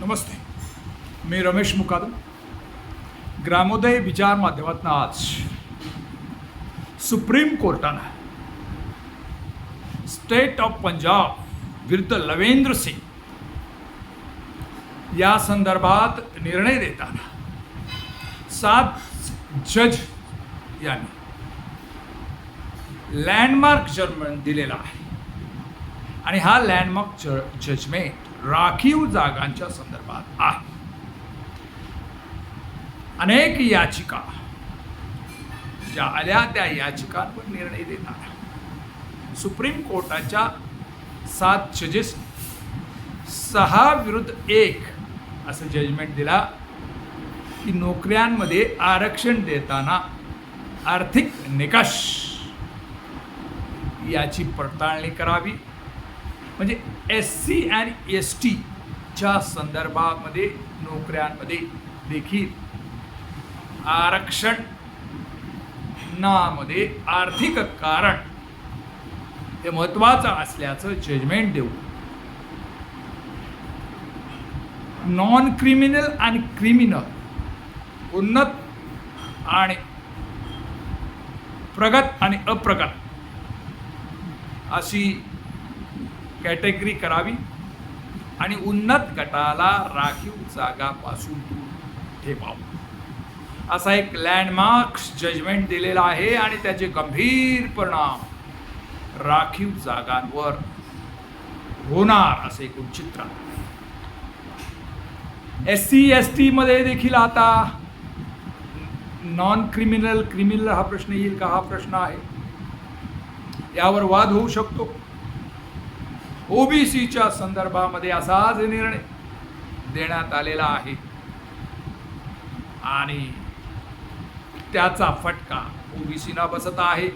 नमस्ते. मी रमेश मुकादम. ग्रामोदय विचार माध्यमातून आज सुप्रीम कोर्टानं स्टेट ऑफ पंजाब विरुद्ध लवेंद्र सिंग या संदर्भात निर्णय देताना सात जज यांनी लँडमार्क जजमेंट दिलेला आहे. आणि हा लँडमार्क ज जजमेंट राखीव जागांच्या संदर्भात आहे. अनेक याचिका ज्या आल्या त्या याचिकांवर निर्णय देणार सुप्रीम कोर्टाच्या सात जजेस सहा विरुद्ध एक असं जजमेंट दिला की नोकऱ्यांमध्ये आरक्षण देताना आर्थिक निकष याची पडताळणी करावी. म्हणजे एस सी आणि एस टीच्या संदर्भामध्ये नोकऱ्यांमध्ये देखील आरक्षणामध्ये आर्थिक कारण हे महत्त्वाचं असल्याचं जजमेंट देऊ. नॉन क्रिमिनल आणि क्रिमिनल उन्नत आणि प्रगत आणि अप्रगत अशी कॅटेगरी करावी आणि उन्नत गटाला राखीव जागापासून दूर ठेवावं. असा एक लँडमार्क्स जजमेंट दिलेला आहे आणि त्याचे गंभीर परिणाम राखीव जागांवर होणार असे एकूण चित्र. एस सी एस टीमध्ये देखील आता नॉन क्रिमिनल क्रिमिनल हा प्रश्न येईल का? हा प्रश्न आहे. यावर वाद होऊ शकतो. ओबीसीच्या संदर्भामध्ये असाच निर्णय देण्यात आलेला आहे. आणि त्याचा फटका ओबीसीना बसत आहे.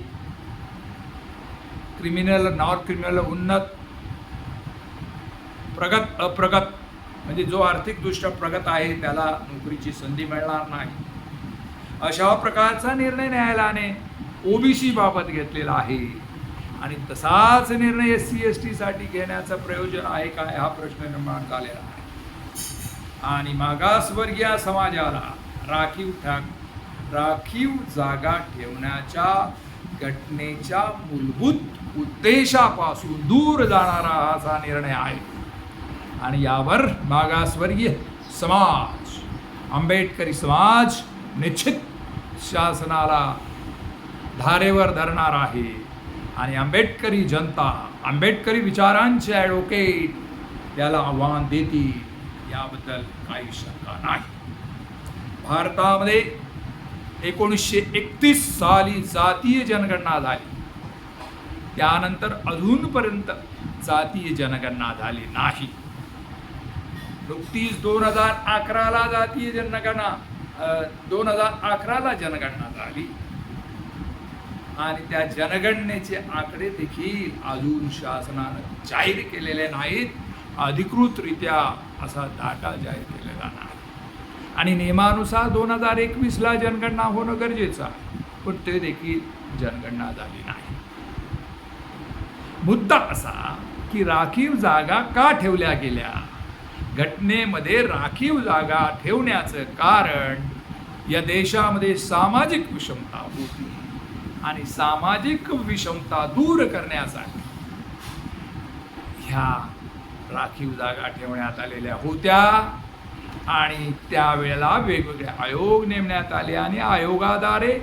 क्रिमिनल नॉन क्रिमिनल उन्नत प्रगत अप्रगत म्हणजे जो आर्थिकदृष्ट्या प्रगत आहे त्याला नोकरीची संधी मिळणार नाही. अशा प्रकारचा निर्णय न्यायालयाने ओबीसी बाबत घेतलेला आहे. आणि तसाच निर्णय एस सी एस टीसाठी घेण्याचं प्रयोजन आहे काय हा प्रश्न निर्माण झालेला आहे. आणि मागासवर्गीय समाजाला राखीव ठाक राखीव जागा ठेवण्याच्या घटनेच्या मूलभूत उद्देशापासून दूर जाणारा असा निर्णय आहे. आणि यावर मागासवर्गीय समाज आंबेडकरी समाज निश्चित शासनाला धारेवर धरणार आहे. आणि आंबेडकरी जनता आंबेडकरी विचारांचे ॲडव्होकेट याला आव्हान देतील याबद्दल काही शंका नाही. भारतामध्ये एकोणीसशे एकतीस साली जातीय जनगणना झाली. त्यानंतर अजूनपर्यंत जातीय जनगणना झाली नाही. नुकतीच दोन हजार अकराला जातीय जनगणना दोन हजार अकराला जनगणना झाली. आणि त्या जनगणनेचे आकडे देखील अजून शासनानं जाहीर केलेले नाहीत. अधिकृतरित्या असा डाटा जाहीर केलेला नाही आणि नियमानुसार दोन हजार एकवीसला जनगणना होणं गरजेचं आहे पण ते देखील जनगणना झाली नाही. मुद्दा असा की राखीव जागा का ठेवल्या गेल्या? घटनेमध्ये राखीव जागा ठेवण्याचं कारण या देशामध्ये सामाजिक विषमता होती. आणि सामाजिक विषमता दूर करण्यासाठी ह्या राखीव जागा ठेवण्यात आलेल्या होत्या. आणि त्यावेळेला वेगवेगळे आयोग नेमण्यात आले आणि आयोगाद्वारे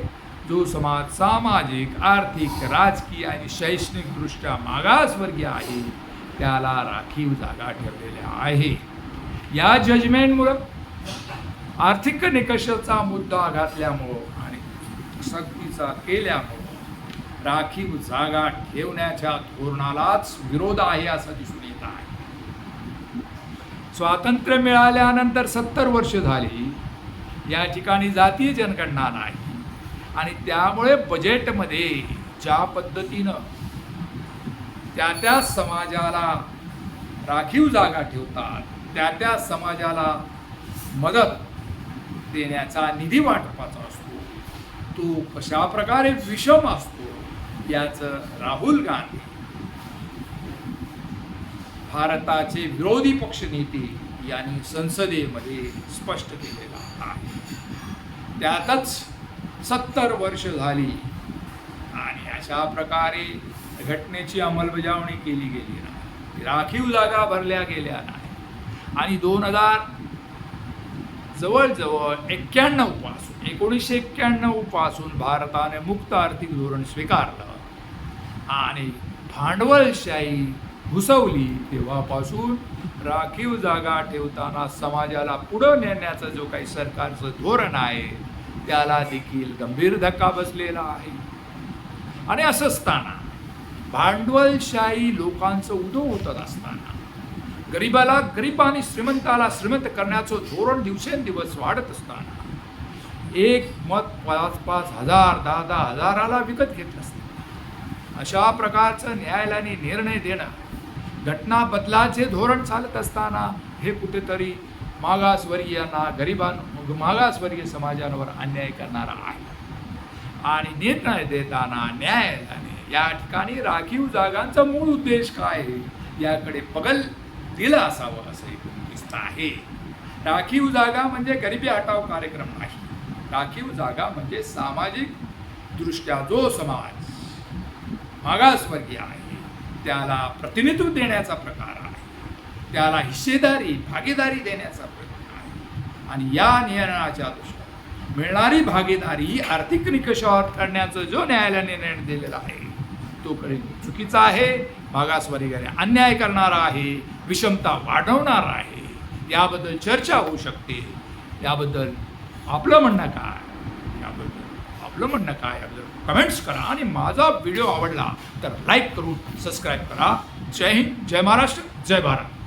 जो समाज सामाजिक आर्थिक राजकीय आणि शैक्षणिकदृष्ट्या मागासवर्गीय आहे त्याला राखीव जागा ठेवलेल्या आहे. या जजमेंटमुळं आर्थिक निकषाचा मुद्दा घातल्यामुळं सक्तीचा केल्यामुळं राखीव जागा ठेवण्याच्या धोरणालाच विरोध आहे असं दिसून येत आहे. स्वातंत्र्य मिळाल्यानंतर सत्तर वर्ष झाली. या ठिकाणी जातीय जनगणना नाही. आणि त्यामुळे बजेटमध्ये ज्या पद्धतीनं त्या त्या समाजाला राखीव जागा ठेवतात त्या त्या समाजाला मदत देण्याचा निधी वाटपाचा असतो. तो कशा प्रकारे विषम असतो याचं राहुल गांधी. भारताचे विरोधी पक्षनेते यांनी संसदेमध्ये स्पष्ट केलेला आहे. त्यातच सत्तर वर्ष झाली आणि अशा प्रकारे घटनेची अंमलबजावणी केली गेली नाही. राखीव जागा भरल्या गेल्या नाही. आणि दोन हजार जवळजवळ एक्क्याण्णवपासून एकोणीसशे एक्क्याण्णवपासून भारताने मुक्त आर्थिक धोरण स्वीकारलं. आणि भांडवलशाही घुसवली तेव्हापासून राखीव जागा ठेवताना समाजाला पुढं नेण्याचं जो काही सरकारचं धोरण आहे त्याला देखील गंभीर धक्का बसलेला आहे. आणि असं असताना भांडवलशाही लोकांचं उदो होत असताना गरिबाला गरीब आणि श्रीमंताला श्रीमंत करण्याचं धोरण दिवसेंदिवस वाढत असताना एक मत पाच पाच हजार दहा दहा हजाराला विकत घेत असते. अशा प्रकारचं न्यायालयाने निर्णय देणं घटना बदलाचे धोरण चालत असताना हे कुठेतरी मागासवर्गीयांना गरिबां मागासवर्गीय समाजांवर अन्याय करणारा आहे. आणि निर्णय देताना न्यायालयाने या ठिकाणी राखीव जागांचा मूळ उद्देश काय? आहे याकडे पगल दिलं असावं असं एकूण दिसत आहे. राखीव जागा म्हणजे गरिबी हटाव कार्यक्रम. राखीव जागा म्हणजे सामाजिक दृष्ट्या जो समाज मागासवर्गीय आहे त्याला प्रतिनिधित्व देण्याचा प्रकार आहे त्याला हिस्सेदारी भागीदारी देण्याचा प्रकार आहे. आणि या निर्णयाच्या दृष्टीने मिळणारी भागीदारी ही आर्थिक निकषावर ठरण्याचा जो न्यायालयाने निर्णय दिलेला आहे तो कडे चुकीचा आहे मागासवर्गीयाने अन्याय करणारा आहे विषमता वाढवणार आहे याबद्दल चर्चा होऊ शकते याबद्दल आपलं म्हणणं काय? याबद्दल. आपलं म्हणणं काय? याबद्दल कमेंट्स करा आणि माझा व्हिडिओ आवडला तर लाईक करून सबस्क्राईब करा. जय हिंद जय महाराष्ट्र जय भारत.